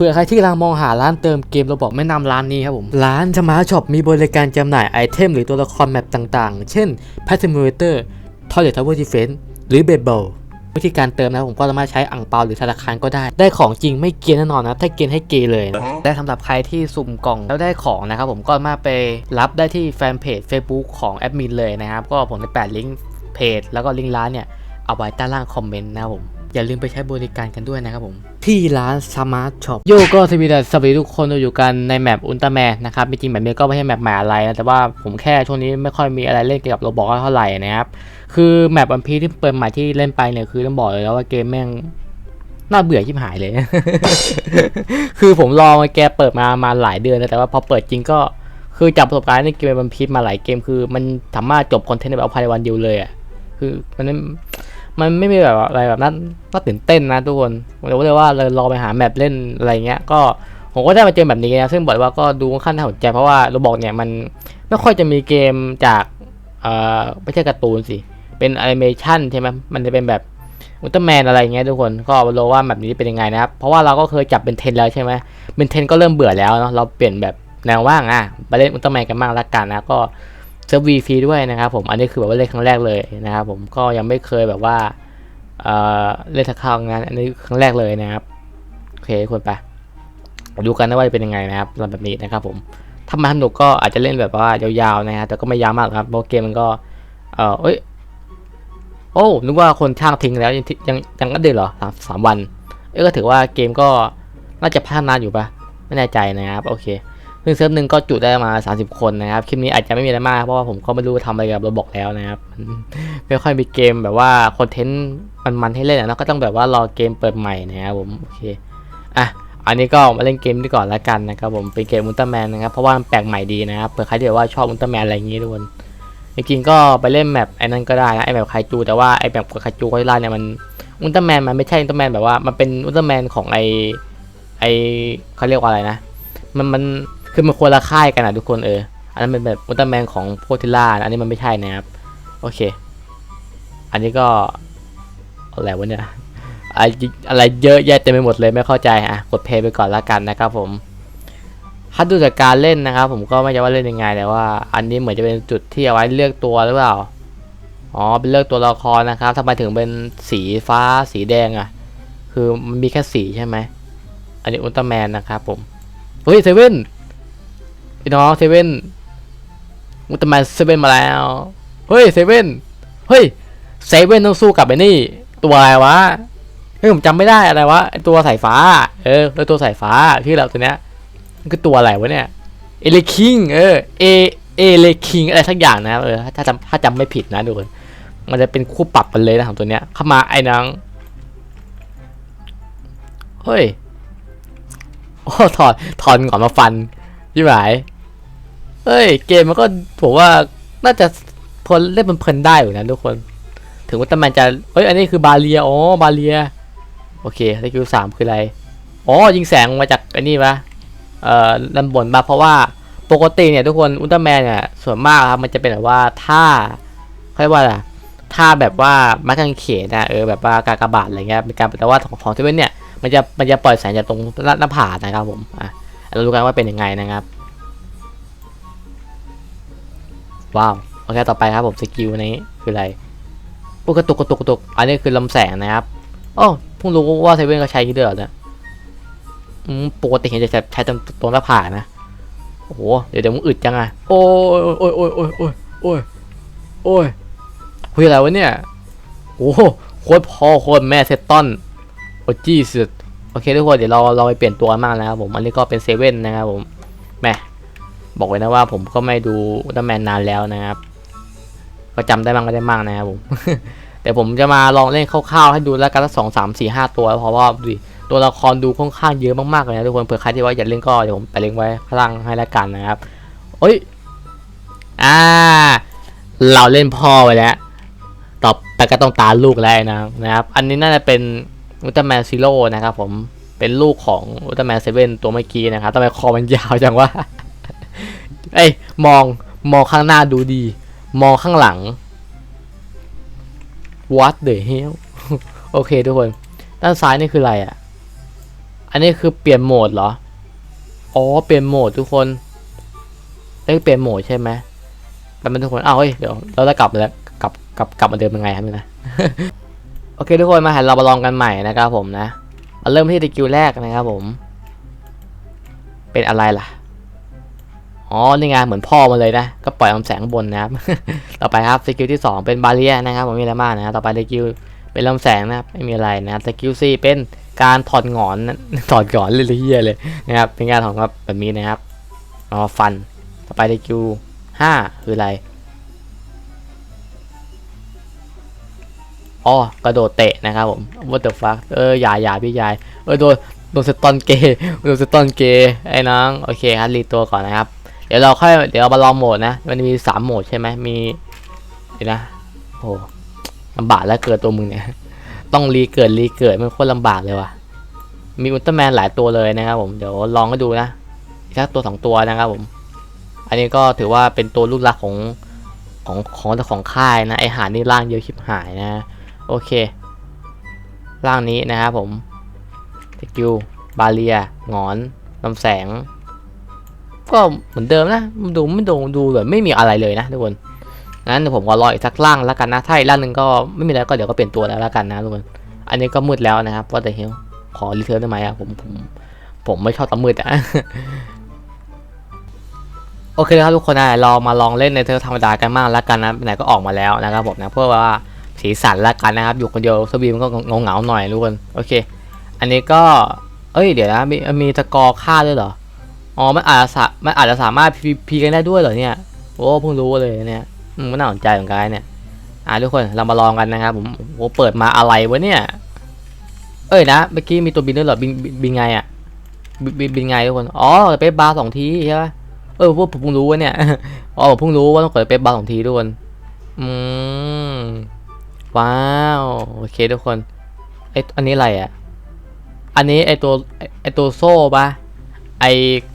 เผื่อใครที่กำลังมองหาร้านเติมเกมเราบอกแนะนำร้านนี้ครับผม ร้านสมาร์ทช็อปมีบริการจำหน่ายไอเทมหรือตัวละครแมปต่างๆ เช่น p a s s i m u l a t o r Toilet Tower Defense หรือ b e b l e วิธีการเติมนะผมก็สามารถใช้อ่งเปาหรือธนาคารก็ได้ ได้ของจริงไม่เกียนแน่นอนนะถ้าเกียนให้เกยเลยได้สำหรับใครที่สุ่มกล่องแล้วได้ของนะครับผมก็สามารถไปรับได้ที่แฟนเพจ Facebook ของแอดมินเลยนะครับก็ผมได้แปะลิงก์เพจแล้วก็ลิงก์ร้านเนี่ยเอาไว้ใต้ล่างคอมเมนต์นะครับผมอย่าลืมไปใช้บริการกันด้วยนะครับผมที่ร้านสมาร์ทช็อปโยก็สวีดัสสวีทุกคนเราอยู่กันในแมปอุลตร้าแมนนะครับจริงๆแบบนี้ก็ไม่ใช่แมปใหม่อะไรนะแต่ว่าผมแค่ช่วงนี้ไม่ค่อยมีอะไรเล่นเกี่ยวกับโรบอกเท่าไหร่นะครับ คือแมปวันพีที่เปิดใหม่ที่เล่นไปเนี่ยคือต้องบอกเลยแล้วว่าเกมแม่งน่าเบื่อชิบหายเลย คือผมรอมาแกเปิดมามาหลายเดือนแล้วแต่ว่าพอเปิดจริงก็คือจับประสบการณ์ในเกมวันพีมาหลายเกมคือ มันสามารถจบคอนเทนต์แบบเอาภายในวันเดียวเลยอะคือมัน มันไม่มีแบบอะไรแบบนั้นน่าตื่นเต้นนะทุกคนผมเลยว่าเลยว่าเลยรอไปหาแมปเล่นอะไรเงี้ย ก็ผมก็ได้มาเจอแบบนี้นะซึ่งบอกว่าก็ดูค่อนข้างน่าสนใจเพราะว่าเราบอกเนี่ยมันไม่ค่อยจะมีเกมจากเอ่อไม่ใช่การ์ตูนสิ เป็นแอนิเมชันใช่ไหมมันจะเป็นแบบอุลตร้าแมนอะไรเงี้ยทุกคนก็มาดูว่าแบบนี้เป็นยังไงนะครับ เพราะว่าเราก็เคยจับเป็นเทนแล้วใช่ไหมเป็นเทนก็เริ่มเบื่อแล้วเนาะเราเปลี่ยนแบบแนวว่างอะไปเล่นอุลตร้าแมนกันบ้างละกันนะก็ เซิร์ฟวีฟรีด้วยนะครับผมอันนี้คือแบบว่าเล่นครั้งแรกเลยนะครับผมก็ยังไม่เคยแบบว่าเล่นทักครั้งนั้นอันนี้ครั้งแรกเลยนะครับโอเคทุกคนไปดูกันนะว่าจะเป็นยังไงนะครับสำหรับแบบนี้นะครับผมถ้ามันสนุกก็อาจจะเล่นแบบว่ายาวๆนะฮะแต่ก็ไม่ยาวมากครับเพราะเกมมันก็เออเอ้ยโอ้นึกว่าคนช่างทิ้งแล้วยังยังยังก็เดือนเหรอสามสามวันเอ้ก็ถือว่าเกมก็น่าจะพัฒนาอยู่ปะไม่แน่ใจนะครับโอเค ซึ่งเซิร์ฟหนึ่งก็จุได้มา 30 คนนะครับ คลิปนี้อาจจะไม่มีอะไรมาก เพราะว่าผมก็ไม่รู้ทำอะไรกับระบบแล้วนะครับ ไม่ค่อยมีเกมแบบว่าคอนเทนต์มันๆให้เล่นอะเนาะก็ต้องแบบว่ารอเกมเปิดใหม่นะครับผม โอเค อะ อันนี้ก็มาเล่นเกมนี้ก่อนแล้วกันนะครับผม เป็นเกมอุลตร้าแมนนะครับ เพราะว่ามันแปลกใหม่ดีนะครับ เผื่อใครที่แบบว่าชอบอุลตร้าแมนอะไรอย่างงี้ทุกคนจริงๆก็ไปเล่นแมปไอ้นั่นก็ได้นะ ไอ้แบบไคจู แต่ว่าไอ้แบบไคจูไคล่าเนี่ยมันอุลตร้าแมนมันไม่ใช่อุลตร้าแมนแบบว่า มันเป็นอุลตร้าแมนของไอไอเขาเรียกว่าอะไรนะ มันมัน คือมันคนละค่ายกันอะทุกคนเออ อันนั้นเป็นแบบอุลตร้าแมนของโพธิล่าอันนี้มันไม่ใช่นะครับ โอเค อันนี้ก็อะไรวะเนี่ยอะไรเยอะแยะเต็มไปหมดเลยไม่เข้าใจอะกดเพย์ไปก่อนละกันนะครับผมถ้าดูจากการเล่นนะครับ ผมก็ไม่จะว่าเล่นยังไงแต่ว่า อันนี้เหมือนจะเป็นจุดที่เอาไว้เลือกตัวหรือเปล่าอ๋อเป็นเลือกตัวละครนะครับทำไมถึงเป็นสีฟ้าสีแดงอะ่ะ คือมันมีแค่สีใช่ไหมอันนี้อุลตร้าแมนนะครับผมเฮ้ยเซเว่น พี่น้องเซเว่นอุลตร้าแมนเซเว่นมาแล้ว เฮ้ยเซเว่นเฮ้ยเซเว่นต้องสู้กับไอ้นี่ ตัวอะไรวะเฮ้ยผมจำไม่ได้อะไรวะไอ้ตัวสายฟ้า เออแล้วตัวสายฟ้าที่เราตัวเนี้ยมันคือตัวอะไรวะเนี่ยเอเลคิงเออเอเอเลคิงอะไรสักอย่างนะเออถ้าจำถ้าจำไม่ผิดนะทุกคนมันจะเป็นคู่ปรับกันเลยนะของตัวเนี้ยเข้ามาไอ้นังเฮ้ยโอ้ถอดถอนก่อนมาฟันยี่หมาย เฮ้ย เกมมันก็ผมว่าน่าจะพอเล่นมันเพลินได้อยู่นะทุกคน ถึงว่าตแมนจะเอ้ยอันนี้คือบาเลียอ๋อบาเลียโอเคสกิลสามคืออะไรอ๋อยิงแสงมาจากอ้นี่ปะเอ่อลำบนมาเพราะว่าปกติเนี่ยทุกคนอุลตร้าแมนเนี่ยส่วนมากครับมันจะเป็นแบบว่าท่าเขาเรียกว่าอะไรท่าแบบว่ามัดกางเขนนะเออแบบว่ากากบาทอะไรเงี้ยเป็นการแต่ว่าของของที่เป็นเนี่ยมันจะมันจะปล่อยแสงจากตรงหน้าหน้าผานะครับผมอะเราดูกันว่าเป็นยังไงนะครับ ว้าวโอเคต่อไปครับผมสกิลนี้คืออะไรปุ๊กกระตุกกระตุกกระตุกอันนี้คือลำแสงนะครับโอ้เพิ่งรู้ว่าเซเว่นก็ใช้อย่างนี้ด้วยเหรอเนี่ยอืมปกติเห็นจะใช้ตรงตรงหน้าผากนะโอ้โหเดี๋ยวเดี๋ยวมึงอึดจังอะโอ้ยโอ้ยโอ้ยโอ้ยโอ้ยโอ้ยโอ้ยคุยอะไรวะเนี่ยโอ้โหโคตรพ่อโคตรแม่เซตตอนโอ้จี้สุดโอเคทุกคนเดี๋ยวเราเราไปเปลี่ยนตัวมากนะครับผมอันนี้ก็เป็นเซเว่นนะครับผมแม่ บอกไว้นะว่าผมก็ไม่ดูอุลตร้าแมนนานแล้วนะครับ ก็จำได้บ้างก็ได้บ้างนะครับผม แต่ผมจะมาลองเล่นคร่าวๆให้ดูแล้วกันสักสองสามสี่ห้าตัว เพราะว่าดูดิตัวละครดูค่อนข้างเยอะมากๆเลยนะทุกคนเผื่อใครที่ว่าอยากเล่นก็เดี๋ยวผมไปเล่นไว้ข้างล่างให้แล้วกันนะครับเอ้ยอ่า เราเล่นพ่อไปแล้วต่อไปก็ต้องตาลูกแล้วนะนะครับ อันนี้น่าจะเป็นอุลตร้าแมนซีโร่นะครับผมเป็นลูกของอุลตร้าแมนเซเว่นตัวเมื่อกี้นะครับทำไมคอมันยาวจังวะ เอ้ยมองมองข้างหน้าดูดี มองข้างหลัง what the hell โอเคทุกคน ด้านซ้ายนี่คืออะไรอะอันนี้คือเปลี่ยนโหมดเหรอ อ๋อ เปลี่ยนโหมดทุกคนเอ้เปลี่ยนโหมดใช่ไหมแป๊บนึงทุกคน เอ้าเฮ้ย เดี๋ยวเราจะกลับแล้วกลับกลับกลับมาเดิมยังไงครับนี่นะ โอเคทุกคนมาหันเรามาลองกันใหม่นะครับผมนะเอาเริ่มที่สกิลแรกนะครับผม เป็นอะไรล่ะ อ๋อ นี่ไงเหมือนพ่อมาเลยนะ ก็ปล่อยลำแสงบนนะครับ ต่อไปครับสกิลที่ 2 เป็นบาเรียนะครับผมมีอะไรมากนะครับต่อไปสกิลเป็นลำแสงนะครับไม่มีอะไรนะครับสกิล4เป็นการถอดหงอนถอดหงอนเลยเฮียเลยนะครับเป็นการถอดครับแบบนี้นะครับอามาฟัน ต่อไปสกิล5คืออะไรอ๋อกระโดดเตะนะครับผม what the fuck เอออย่าอย่าพี่ยายเออโดนโดนสตอนเกย์โดนสตอนเกย์ไอ้น้องโอเคครับรีตัวก่อนนะครับ เดี๋ยวเราค่อยเดี๋ยวเรามาลองโหมดนะ มันมีสามโหมดใช่ไหมมีเดี๋ยวนะโอ้ลำบากแล้วเกิดตัวมึงเนี่ย ต้องรีเกิดรีเกิดมันโคตรลำบากเลยว่ะ มีอุลตร้าแมนหลายตัวเลยนะครับผม เดี๋ยวลองให้ดูนะอีกสักตัวสองตัวนะครับผม อันนี้ก็ถือว่าเป็นตัวลูกรักของของของของค่ายนะ ไอหานี่ร่างเยอะชิบหายนะ โอเค ร่างนี้นะครับผมสกิลบาเรียหงอนลำแสง ก็เหมือนเดิมนะดูไม่ดูดูแบบไม่มีอะไรเลยนะทุกคนงั้นผมก็รออีกสักร่างแล้วกันนะถ้าอีกร่างหนึ่งก็ไม่มีอะไรก็เดี๋ยวก็เปลี่ยนตัวแล้วแล้วกันนะทุกคนอันนี้ก็มืดแล้วนะครับว่าแต่เฮลขอรีเทิร์นได้ไหมอะผมผมผมไม่ชอบตามืดอะโอเคครับทุกคนนะเรามาลองเล่นในเทอร์ธรรมดากันบ้างแล้วกันนะไหนก็ออกมาแล้วนะครับผมนะเพื่อว่าสีสันล้วกันนะครับ อยู่คนเดียวสบีมันก็เงาเงาหน่อยทุกคนโอเค อันนี้ก็ เอ้ยเดี๋ยวนะมีมีสกอร์ค่าด้วยเหรอ อ๋อ มันอาจจะมันอาจจะสามารถพีพีกันได้ด้วยเหรอเนี่ย โอ้เพิ่งรู้เลยเนี่ยมันน่าสนใจเหมือนกันเนี่ย อ่าทุกคนเรามาลองกันนะครับผมโอ้เปิดมาอะไรวะเนี่ย เอ้ยนะ เมื่อกี้มีตัวบินด้วยเหรอ บินบินไงอะบินบินไงทุกคน อ๋อเป๊ปบาร์สองทีใช่ปะเออพวกผมเพิ่งรู้วะเนี่ย อ๋อผมเพิ่งรู้ว่าต้องเปิดเป๊ปบาร์สองทีทุกคน อืม ว้าว โอเคทุกคนไออันนี้อะไรอะอันนี้ไอตัวไอ้ไอตัวโซ่ปะ ไอ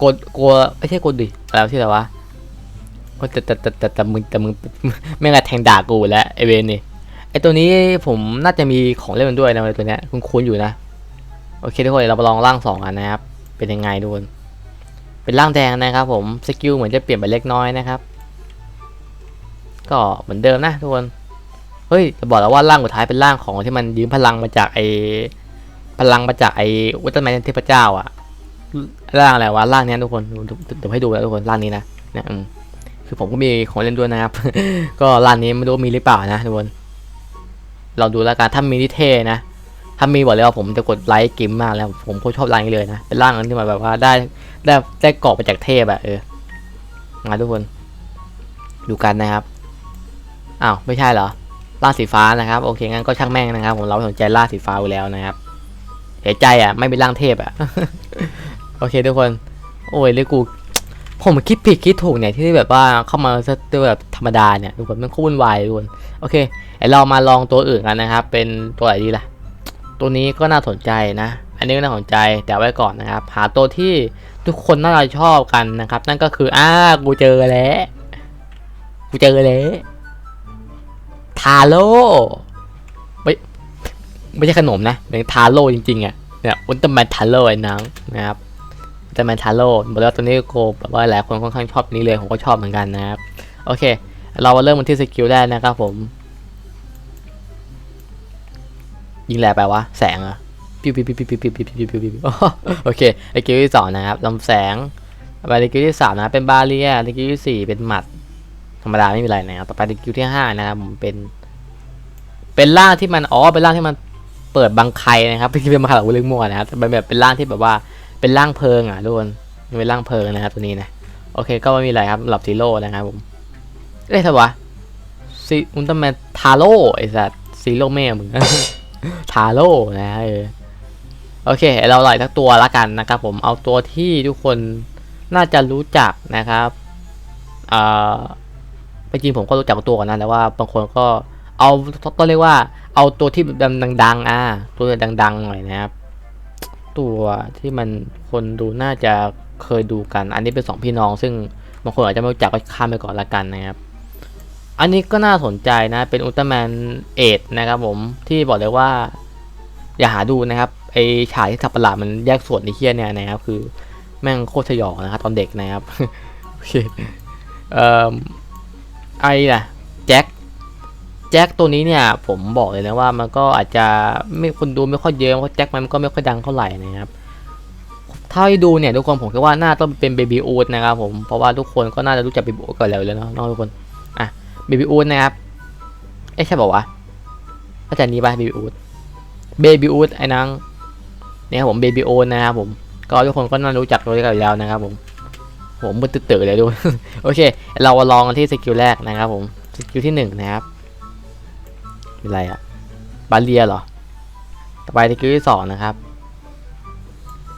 กดกลัวไม่ใช่กดดิแล้วที่ไหนวะโอ้แต่แต่แต่แต่แต่มึงแต่มึงไม่งานแทงด่ากูแล้วไอเวนนี่ไอตัวนี้ผมน่าจะมีของเล่นมันด้วยนะไอตัวเนี้ยคุณคุ้นๆอยู่นะโอเคทุกคนเดี๋ยวเรามาลองร่างสองกันนะครับ เป็นยังไงทุกคนเป็นร่างแดงนะครับผมสกิลเหมือนจะเปลี่ยนไปเล็กน้อยนะครับ ก็เหมือนเดิมนะทุกคนเฮ้ยจะบอกแล้วว่าร่างสุดท้ายเป็นร่างของที่มันยืมพลังมาจากไอพลังมาจากไอ้อุลตร้าแมนเทพเจ้าอะ ร่างอะไรวะร่างเนี้ยทุกคนเดี๋ยวให้ดูแล้วทุกคนร่างนี้นะเนี่ยอืมคือผมก็มีของเล่นด้วยนะครับ ก็ร่างนี้ไม่รู้มีหรือเปล่านะทุกคนลองดูแล้วกันถ้ามีนี่เท่นะถ้ามีบอกเลยว่าผมจะกดไลค์เกมมากแล้วผมโคตรชอบร่างนี้เลยนะเป็นร่างนั้นที่มาแบบว่าได้ได้ได้เกาะมาจากเทพอะเออมาทุกคน ดูกันนะครับอ้าวไม่ใช่เหรอร่างสีฟ้านะครับ โอเคงั้นก็ช่างแม่งนะครับ ผมเราสนใจร่างสีฟ้าอยู่แล้วนะครับเสียใจอะ ไม่เป็นร่างเทพอะ โอเคทุกคน โอ้ยเลยกู ผมคิดผิดคิดถูกเนี่ยที่แบบว่าเข้ามาซะด้วแบบธรรมดาเนี่ยทุกคนมันคตรวุ่นวายทุกคนโอเคเดี๋ยวเรามาลองตัวอื่นกันนะครับ เป็นตัวไหนดีล่ะ ตัวนี้ก็น่าสนใจนะ อันนี้ก็น่าสนใจแต่ไว้ก่อนนะครับ หาตัวที่ทุกคนน่าจะชอบกันนะครับ นั่นก็คืออ้ากูเจอแล้วกูเจอแล้วทาโร่ไม่ไม่ใช่ขนมนะเป็นทาโร่จริงๆอะเนี่ยอุลตร้าแมนทาโร่ไอ้นางนะครับ อุลตร้าแมนทาโร่บอกแล้วตัวนี้โกแบบว่าหลายคนค่อนข้างชอบนี้เลยผมก็ชอบเหมือนกันนะครับโอเค เรามาเริ่มกันที่สกิลแรกนะครับผมยิงแหลไปวะแสงอะปิ้วปิ้วปิ้วปิ้วปิ้วปิ้วปิ้วปิ้วปิ้วปิ้วโอเคสกิลที่สองนะครับลำแสงต่อไปสกิลที่สามนะเป็นบาเรียสกิลที่สี่เป็นหมัดธรรมดาไม่มีอะไรนะครับต่อไปสกิลที่ห้านะครับผมเป็น เป็นร่างที่มันอ๋อเป็นร่างที่มันเปิดบังไคนะครับเป็นเป็นมาขาวเรื่องมั่วนะครับแต่เป็นแบบเป็นร่างที่แบบว่า เป็นร่างเพลิงอะทุกคนเป็นร่างเพลิงนะครับตัวนี้นะโอเคก็ไม่มีอะไรครับหรับซีโร่นะครับผมเอ้ยทำไมวะซีอุลตร้าแมนทาโร่ไอ้สัตว์ซีโร่แม่มึงทาโร่นะเออโอเค เราไล่ทั้งตัวละกันนะครับผมเอาตัวที่ทุกคนน่าจะรู้จักนะครับอ่าจริงผมก็รู้จักตัวก่อนนะแต่ว่าบางคนก็เอาต้องเรียกว่าเอาตัวที่ดังๆอ่าตัวดังๆหน่อยนะครับ ตัวที่มันคนดูน่าจะเคยดูกัน อันนี้เป็นสองพี่น้อง ซึ่งบางคนอาจจะไม่รู้จักก็ข้ามไปก่อนละกันนะครับ อันนี้ก็น่าสนใจนะ เป็นอุลตร้าแมนเอทนะครับผม ที่บอกเลยว่า อย่าหาดูนะครับ ไอฉากที่สับประหลาดมันแยกส่วนในเคียเนี่ยนะครับ คือแม่งโคตรสยองนะครับตอนเด็กนะครับโอเคเอ่อ ไอ้น่ะแจ็ค จ็คตัวนี้เนี่ยผมบอกเลยนะว่ามันก็อาจจะไม่คนดูไม่ค่อยเยอะเพราะแจ็คมันก็ไม่ค่อยดังเท่าไหร่นะครับเท่าที่ดูเนี่ยทุกคนผมคิดว่าน่าต้องเป็นเบบี้อูดนะครับผมเพราะว่าทุกคนก็น่าจะรู้จักเบบี้อูดกันแล้วอยู่แล้วเนาะเนาะทุกคนอะเบบี้อูดนะครับเอ๊ะใช่บอกว่าวะอาจารย์นี้ป่ะเบบี้อูดเบบี้อูดไอ้นางเนี่ยครับผมเบบี้อูดนะครับผมก็ทุกคนก็น่ารู้จักตัวนี้กันอยู่แล้วนะครับผมผมมือตื่นเลยดูโอเค เรามาลองกันที่สกิลแรกนะครับผมสกิลที่หนึ่งนะครับ เป็นไรอะบาเลียเหรอ ต่อไปสกิลที่สองนะครับ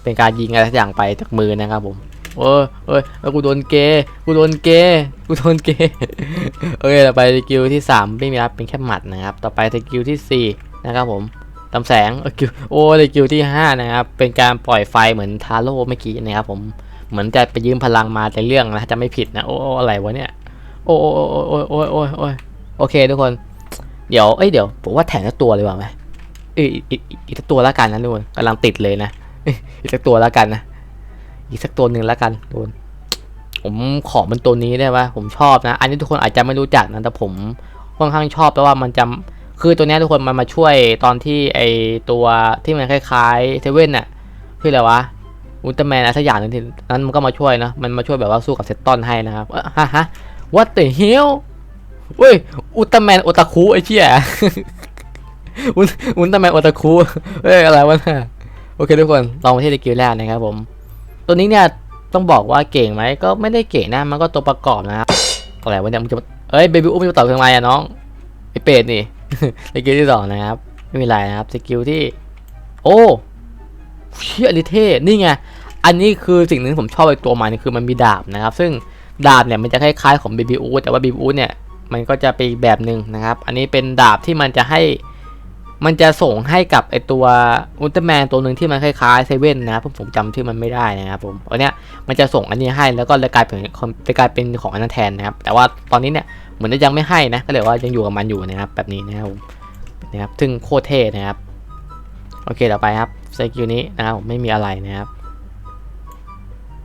เป็นการยิงอะไรสักอย่างไปจากมือนะครับผมโอ้ยเอ้ยเอ้ยกูโดนเกย์กูโดนเกย์กูโดนเกย์โอเคต่อไปสกิลที่สามไม่มีครับเป็นแค่หมัดนะครับ ต่อไปสกิลที่สี่นะครับผมลำแสงเอ้ยสกิลโอ้สกิลที่ห้านะครับ เป็นการปล่อยไฟเหมือนทาโร่เมื่อกี้นะครับผมเหมือนจะไปยืมพลังมาในเรื่องนะจะไม่ผิดนะโอ้โอ้อะไรวะเนี่ยโอ้โอ้โอ้โอ้โอ้โอ้โอ้โอเคทุกคน เดี๋ยว เอ้ย เดี๋ยว ผมว่าแถมสักตัวเลยว่ะไหมเอ้ยอีกสักตัวแล้วกันนะทุกคนกำลังติดเลยนะ อีกสักตัวแล้วกันนะ อีกสักตัวหนึ่งแล้วกันทุกคนผมขอเป็นตัวนี้ได้ปะผมชอบนะ อันนี้ทุกคนอาจจะไม่รู้จักนะ แต่ผมค่อนข้างชอบเพราะว่ามันจะคือตัวนี้ทุกคนมันมาช่วยตอนที่ไอตัวที่มันคล้ายๆเซเว่นน่ะคืออะไรวะอุลตร้าแมนอะไรสักอย่างหนึงที่นั้นมันก็มาช่วยนะ มันมาช่วยแบบว่าสู้กับเซตตอนให้นะครับฮะฮะ what the hell เว้ยอุลตร้าแมนโอตาคุไอ้เชี่ยอุลอุลตร้าแมนโอตาคุเอ้ยอะไรวะเนี่ยโอเคทุกคนลองมาที่สกิลแรกนะครับผม ตัวนี้เนี่ยต้องบอกว่าเก่งไหมก็ไม่ได้เก่งนะมันก็ตัวประกอบนะครับอะไรวะเนี่ยมันจะเอ้ยเบบี้อุ้มจะตอบทำไมอะน้องไอเป็ดนี่สกิลที่สองนะครับไม่มีไรนะครับสกิลที่ โอ้เชี่ยลิเท่นี่ไงอันนี้คือสิ่งหนึ่งผมชอบไอตัวมันคือมันมีดาบนะครับ ซึ่งดาบเนี่ยมันจะคล้ายๆของ BB อูแต่ว่า BB อูเนี่ย มันก็จะเป็นอีกแบบหนึ่งนะครับ อันนี้เป็นดาบที่มันจะให้มันจะส่งให้กับไอตัวอุลตร้าแมนตัวหนึ่งที่มันคล้ายๆเซเว่นนะครับผมผมจำชื่อมันไม่ได้นะครับผมอันเนี้ยมันจะส่งอันนี้ให้แล้วก็เลยกลายเป็นเลยกลายเป็นของอันนั้นแทนนะครับ แต่ว่าตอนนี้เนี่ยเหมือนจะยังไม่ให้นะก็เลยว่ายังอยู่กับมันอยู่นะครับ แบบนี้นะครับผมนะครับซึ่งโคตรเท่นะครับโอเคต่อไปครับสกิลนี้นะครับผมไม่มีอะไรนะครับ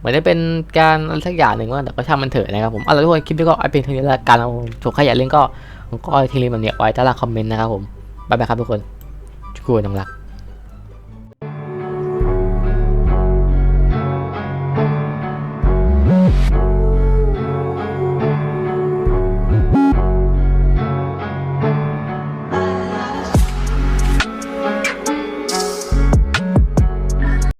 เหมือนจะเป็นการอะไรสักอย่างหนึ่งว่าแต่ก็ช่างมันเถอะนะครับผมเอาละทุกคนคลิปนี้ก็เอาเป็นเท่านี้ละกันนะครับผมถูกใครอยากเล่นก็ก็เอาทิ้งลิงก์แบบนี้ไว้ใต้ล่างคอมเมนต์นะครับผมบ๊ายบายครับทุกคนจุกุยน้องรัก